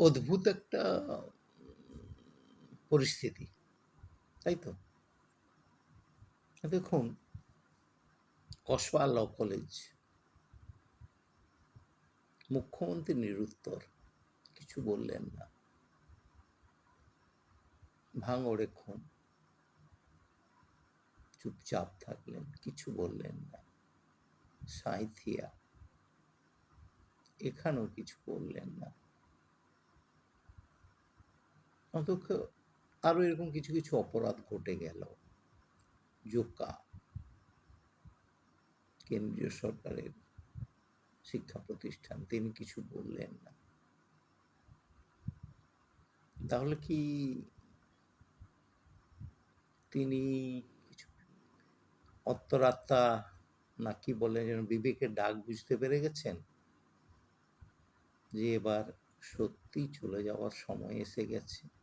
অদ্ভুত একটা পরিস্থিতি। তাই তো? দেখুন, কসবা ল কলেজ, মুখ্যমন্ত্রী নিরুত্তর, কিছু বললেন না। ভাঙড়ে খুন, চুপচাপ থাকলেন, কিছু বললেন না। সাঁইথিয়া, এখানেও কিছু বললেন না। অন্তত আরও এরকম কিছু কিছু অপরাধ ঘটে গেল। জোকা কেন্দ্রীয় সরকারের শিক্ষা প্রতিষ্ঠান, তিনি কিছু বললেন না। তাহলে কি তিনি কিছু অত্তরাত্মা না কি বলেন যেন বিবেকের ডাক বুঝতে পেরে গেছেন? যে এবার সত্যি চলে যাওয়ার সময় এসে গেছে।